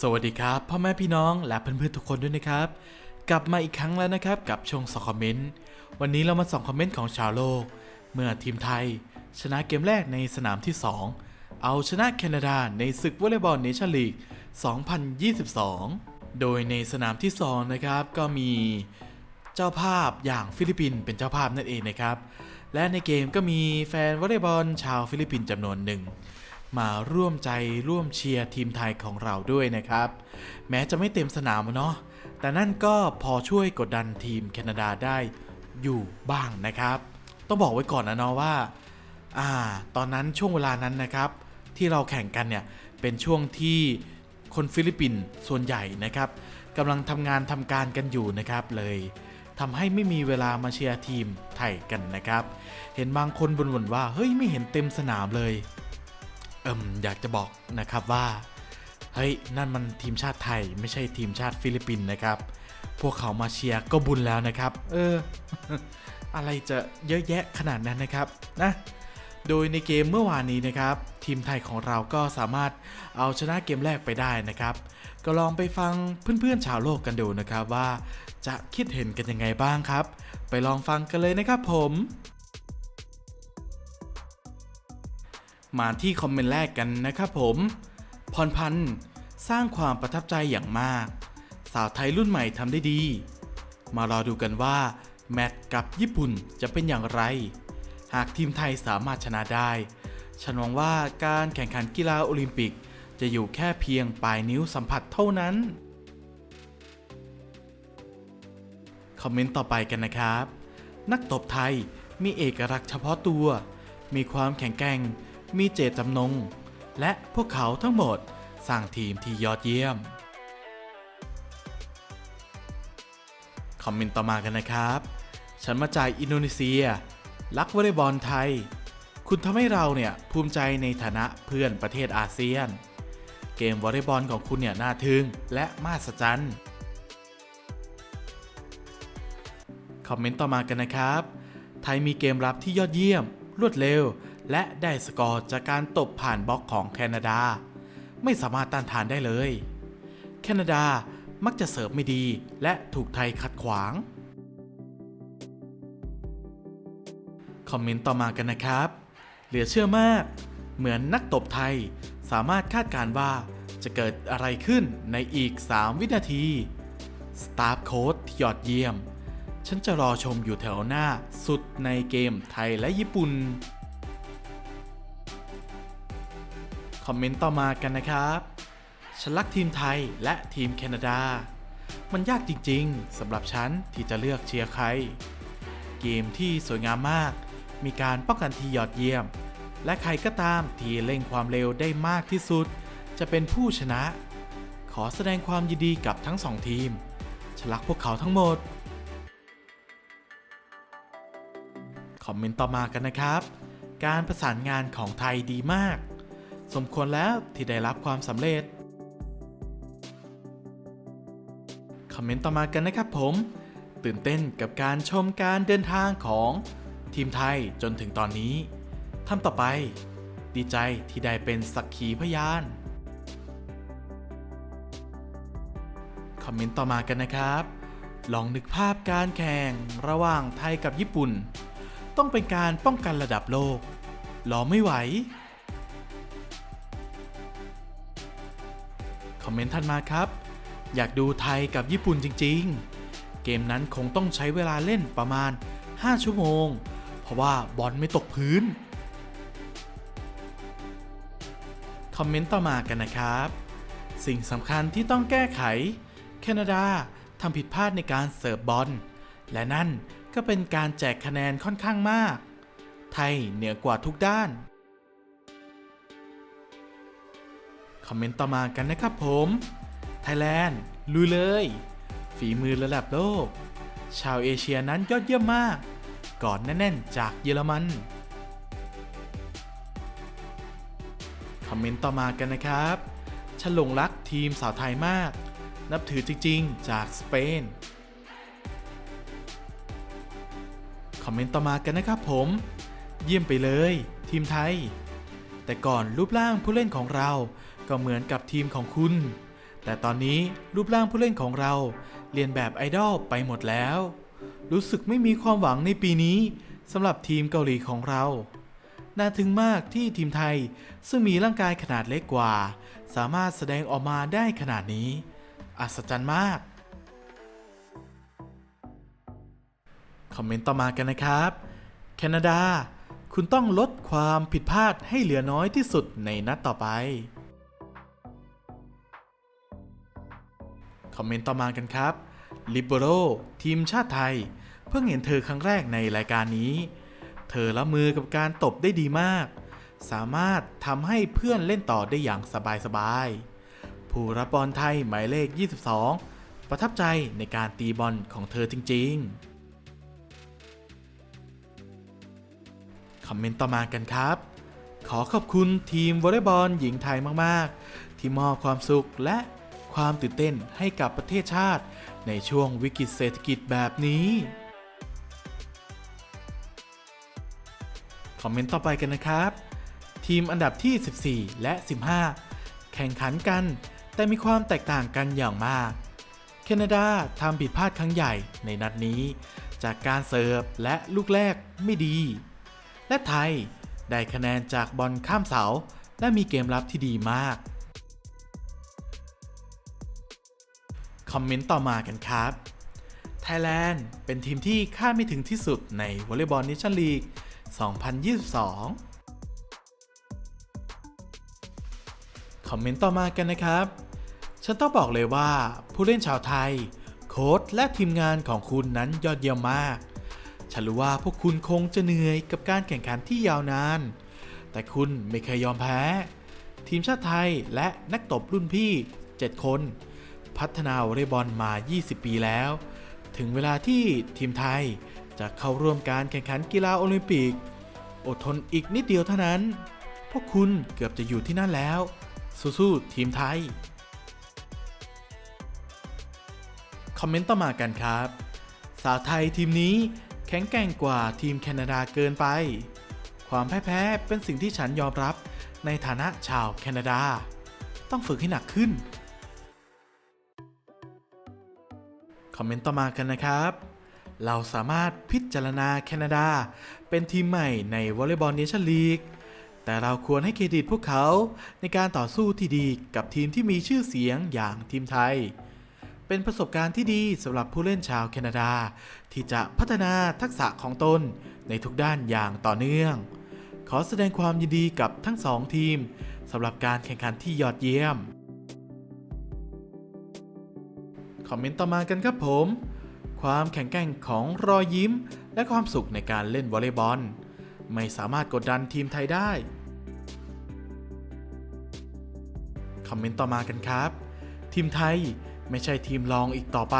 สวัสดีครับ พ่อแม่พี่น้องและเพื่อนๆทุกคนด้วยนะครับ กลับมาอีกครั้งแล้วนะครับกับช่วงสองคอมเมนต์วันนี้เรามาส่องคอมเมนต์ของชาวโลก เมื่อทีมไทย ชนะเกมแรกในสนามที่ 2 เอาชนะแคนาดาในศึกวอลเลย์บอลเนชั่นลีก 2022 โดยในสนามที่ 2 นะครับ ก็มีเจ้าภาพอย่างฟิลิปปินส์เป็นเจ้าภาพนั่นเองนะครับ และในเกมก็มีแฟนวอลเลย์บอลชาวฟิลิปปินส์จำนวนหนึ่ง มาร่วมใจร่วมเชียร์ทีมไทยของเราด้วยนะครับ แม้จะไม่เต็มสนามอะเนาะแต่นั่นก็พอช่วยกดดันทีมแคนาดาได้อยู่บ้างนะครับ ต้องบอกไว้ก่อนนะเนาะว่าอ่า ตอนนั้นช่วงเวลานั้นนะครับ ที่เราแข่งกันเนี่ยเป็นช่วงที่คนฟิลิปปินส์ส่วนใหญ่นะครับกำลังทำงานทำการกันอยู่นะครับเลยทำให้ไม่มีเวลามาเชียร์ทีมไทยกันนะครับ เห็นบางคนบ่นๆว่าเฮ้ยไม่เห็นเต็มสนามเลย เอิมอยากจะบอกนะครับว่าเฮ้ยนั่นมันทีมชาติไทยไม่ใช่ทีมชาติฟิลิปปินส์นะครับ พวกเขามาเชียร์ก็บุญแล้วนะครับ เออ อะไรจะเยอะแยะขนาดนั้นนะครับนะโดยในเกมเมื่อวานนี้นะครับ ทีมไทยของเราก็สามารถเอาชนะเกมแรกไปได้นะครับ ก็ลองไปฟังเพื่อนๆชาวโลกกันดูนะครับว่าจะคิดเห็นกันยังไงบ้างครับ ไปลองฟังกันเลยนะครับผม มาที่คอมเมนต์แรกกันนะครับผม พรพันธ์สร้างความประทับใจอย่างมาก สาวไทยรุ่นใหม่ทำได้ดี มารอดูกันว่า แมตช์กับญี่ปุ่นจะเป็นอย่างไร หากทีมไทยสามารถชนะได้ ฉันหวังว่าการแข่งขันกีฬาโอลิมปิก จะอยู่แค่เพียงปลายนิ้วสัมผัสเท่านั้น คอมเมนต์ต่อไปกันนะครับ นักตบไทยมีเอกลักษณ์เฉพาะตัว มีความแข็งแกร่ง มีเจตจำนง และพวกเขาทั้งหมดสร้างทีมที่ยอดเยี่ยม คอมเมนต์ต่อมากันนะครับ ฉันมาจากอินโดนีเซีย รักวอลเลย์บอลไทย คุณทำให้เราเนี่ยภูมิใจในฐานะเพื่อนประเทศอาเซียน เกมวอลเลย์บอลของคุณเนี่ยน่าทึ่งและมหัศจรรย์คอมเมนต์ต่อมากันนะครับ ไทยมีเกมรับที่ยอดเยี่ยม รวดเร็ว และได้สกอร์จากการตบผ่านบล็อกของแคนาดา ไม่สามารถต้านทานได้เลย แคนาดามักจะเสิร์ฟไม่ดีและถูกไทยขัดขวาง คอมเมนต์ต่อมากันนะครับ เหลือเชื่อมาก เหมือนนักตบไทยสามารถคาดการณ์ว่าจะเกิดอะไรขึ้นในอีก 3 วินาทีสตาฟโค้ดที่ยอดเยี่ยม ฉันจะรอชมอยู่แถวหน้าสุดในเกมไทยและญี่ปุ่น คอมเมนต์ต่อมากันนะครับฉันรักทีมไทยและทีมแคนาดา มันยากจริงๆสำหรับฉันที่จะเลือกเชียร์ใคร เกมที่สวยงามมาก มีการป้องกันที่ยอดเยี่ยม และใครก็ตามที่เร่งความเร็วได้มากที่สุด จะเป็นผู้ชนะ ขอแสดงความยินดีกับทั้งสองทีมฉันรักพวกเขาทั้งหมด คอมเมนต์ต่อมากันนะครับ การประสานงานของไทยดีมาก สมควรแล้วที่ได้รับความสำเร็จ คอมเมนต์ต่อมากันนะครับผม ตื่นเต้นกับการชมการเดินทางของทีมไทยจนถึงตอนนี้ทำต่อไป ดีใจที่ได้เป็นสักขีพยาน คอมเมนต์ต่อมากันนะครับ ลองนึกภาพการแข่งระหว่างไทยกับญี่ปุ่น ต้องเป็นการป้องกันระดับโลกรอไม่ไหว คอมเมนต์ทันมาครับ อยากดูไทยกับญี่ปุ่นจริง ๆ เกมนั้นคงต้องใช้เวลาเล่นประมาณ 5 ชั่วโมง เพราะว่าบอลไม่ตกพื้น คอมเมนต์ต่อมากันนะครับ สิ่งสำคัญที่ต้องแก้ไข แคนาดาทำผิดพลาดในการเสิร์ฟบอล และนั่นก็เป็นการแจกคะแนนค่อนข้างมาก ไทยเหนือกว่าทุกด้าน คอมเมนต์ต่อมากันนะครับผม ไทยแลนด์ลุยเลย ฝีมือระดับโลก ชาวเอเชียนั้นยอดเยี่ยมมาก ก่อนแน่นๆจากเยอรมัน คอมเมนต์ต่อมากันนะครับฉันหลงรักทีมสาวไทยมาก นับถือจริงๆ จากสเปน คอมเมนต์ต่อมากันนะครับผม เยี่ยมไปเลย ทีมไทย แต่ก่อนรูปร่างผู้เล่นของเรา ก็เหมือนกับทีมของคุณ แต่ตอนนี้รูปร่างผู้เล่นของเราเรียนแบบไอดอลไปหมดแล้ว รู้สึกไม่มีความหวังในปีนี้สำหรับทีมเกาหลีของเรา น่าทึ่งมากที่ทีมไทยซึ่งมีร่างกายขนาดเล็กกว่า สามารถแสดงออกมาได้ขนาดนี้ อัศจรรย์มาก คอมเมนต์ต่อมากันนะครับ แคนาดา คุณต้องลดความผิดพลาดให้เหลือน้อยที่สุดในนัดต่อไป คอมเมนต์ต่อมากันครับลิเบโรทีมชาติไทย เพิ่งเห็นเธอครั้งแรกในรายการนี้ เธอละมือกับการตบได้ดีมาก สามารถทำให้เพื่อนเล่นต่อได้อย่างสบายๆผู้รับบอลไทยหมายเลข 22 ประทับใจในการตีบอลของเธอจริงๆ คอมเมนต์ต่อมากันครับ ขอขอบคุณทีมวอลเลย์บอลหญิงไทยมากๆ ที่มอบความสุขและ ความตื่นเต้นให้กับประเทศชาติ ในช่วงวิกฤตเศรษฐกิจแบบนี้ คอมเมนต์ต่อไปกันนะครับ ทีมอันดับที่ 14 และ 15 แข่งขันกัน แต่มีความแตกต่างกันอย่างมากแคนาดาทำผิดพลาดครั้งใหญ่ในนัดนี้ จากการเสิร์ฟและลูกแรกไม่ดี และไทยได้คะแนนจากบอลข้ามเสา และมีเกมรับที่ดีมาก คอมเมนต์ต่อมากันครับ ไทยแลนด์เป็นทีมที่คาดไม่ถึงที่สุดในวอลเลย์บอลเนชั่นลีก 2022 คอมเมนต์ต่อมากันนะครับ ฉันต้องบอกเลยว่าผู้เล่นชาวไทย โค้ชและทีมงานของคุณนั้นยอดเยี่ยมมาก ฉันรู้ว่าพวกคุณคงจะเหนื่อยกับการแข่งขันที่ยาวนาน แต่คุณไม่เคยยอมแพ้ ทีมชาติไทยและนักตบรุ่นพี่ 7 คน พัฒนาวอลเลย์บอลมา 20 ปีแล้ว ถึงเวลาที่ทีมไทยจะเข้าร่วมการแข่งขันกีฬาโอลิมปิก อดทนอีกนิดเดียวเท่านั้น พวกคุณเกือบจะอยู่ที่นั่นแล้ว สู้ๆทีมไทย คอมเมนต์ต่อมากันครับ สาวไทยทีมนี้แข็งแกร่งกว่าทีมแคนาดาเกินไป ความพ่ายแพ้เป็นสิ่งที่ฉันยอมรับในฐานะชาวแคนาดา ต้องฝึกให้หนักขึ้น คอมเมนต์ต่อมากันนะครับ เราสามารถพิจารณาแคนาดา เป็นทีมใหม่ในวอลเลย์บอลเนชั่นลีกแต่เราควรให้เครดิตพวกเขาในการต่อสู้ที่ดีกับทีมที่มีชื่อเสียงอย่างทีมไทย เป็นประสบการณ์ที่ดีสำหรับผู้เล่นชาวแคนาดา ที่จะพัฒนาทักษะของตนในทุกด้านอย่างต่อเนื่อง ขอแสดงความยินดีกับทั้งสองทีมสำหรับการแข่งขันที่ยอดเยี่ยม อมเมนต์ต่อมากันครับผม ความแข็งแกร่งของรอยยิ้ม และความสุขในการเล่นวอลเลย์บอล ไม่สามารถกดดันทีมไทยได้ คอมเมนต์ต่อมากันครับ ทีมไทยไม่ใช่ทีมรองอีกต่อไป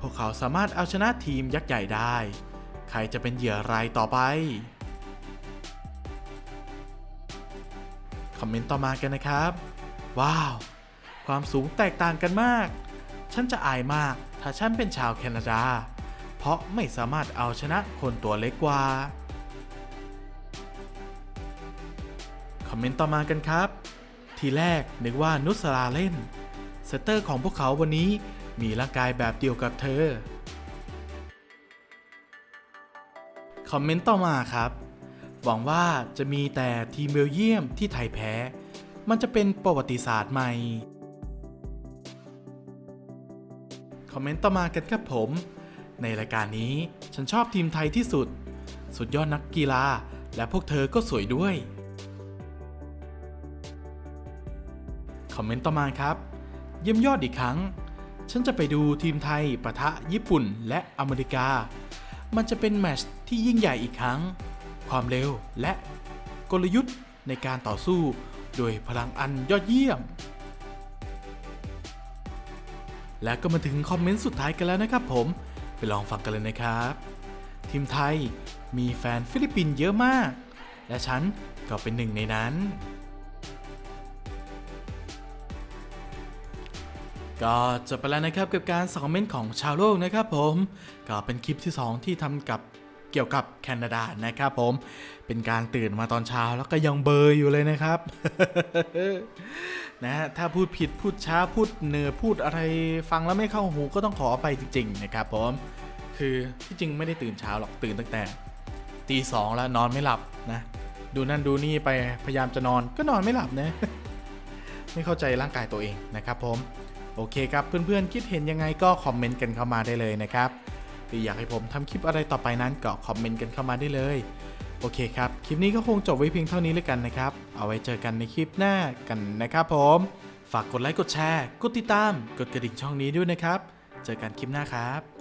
พวกเขาสามารถเอาชนะทีมยักษ์ใหญ่ได้ ใครจะเป็นเหยื่อรายต่อไป คอมเมนต์ต่อมากันนะครับ ว้าว ความสูงแตกต่างกันมาก ฉันจะอายมากถ้าฉันเป็นชาวแคนาดา เพราะไม่สามารถเอาชนะคนตัวเล็กกว่า คอมเมนต์ต่อมากันครับ ทีแรกนึกว่านุสราเล่นเซตเตอร์ของพวกเขาวันนี้มีร่างกายแบบเดียวกับเธอ คอมเมนต์ต่อมาครับ หวังว่าจะมีแต่ทีมเบลเยียมที่ไทยแพ้ มันจะเป็นประวัติศาสตร์ใหม่ อมเมนต์ต่อมากันครับผม ในรายการนี้ฉันชอบทีมไทยที่สุด สุดยอดนักกีฬา และพวกเธอก็สวยด้วย คอมเมนต์ต่อมาครับ เยี่ยมยอดอีกครั้ง ฉันจะไปดูทีมไทยปะทะญี่ปุ่นและอเมริกา มันจะเป็นแมตช์ที่ยิ่งใหญ่อีกครั้ง ความเร็วและกลยุทธ์ในการต่อสู้ โดยพลังอันยอดเยี่ยม และก็มาถึงคอมเมนต์สุดท้ายกันแล้วนะครับผมไปลองฟังกันเลยนะครับ ทีมไทยมีแฟนฟิลิปปินส์เยอะมาก และฉันก็เป็นหนึ่งในนั้น ก็จบไปแล้วนะครับกับการสองเมนต์ของชาวโลกนะครับผม ก็เป็นคลิปที่ 2 ที่ทำกับ กี่ยวกับแคนาดานะครับผมเป็นการตื่นมาตอนเช้าแล้วก็ยังเบลออยู่เลยนะครับนะฮะถ้าพูดผิดพูดช้าพูดเนือพูดอะไรฟังแล้วไม่เข้าหูก็ต้องขอไปจริง ๆ นะครับผมคือที่จริงไม่ได้ตื่นเช้าหรอกตื่นตั้งแต่ตีสองแล้วนอนไม่หลับนะดูนั่นดูนี่ไปพยายามจะนอนก็นอนไม่หลับนะไม่เข้าใจร่างกายตัวเองนะครับผมโอเคครับเพื่อนๆคิดเห็นยังไงก็คอมเมนต์กันเข้ามาได้เลยนะครับ หรืออยากให้ผมทำคลิปอะไรต่อไปนั้นก็คอมเมนต์กันเข้ามาได้เลย โอเคครับ คลิปนี้ก็คงจบไว้เพียงเท่านี้แล้วกันนะครับ เอาไว้เจอกันในคลิปหน้ากันนะครับผม ฝากกดไลค์กดแชร์ กดติดตาม กดกระดิ่งช่องนี้ด้วยนะครับ เจอกันคลิปหน้าครับ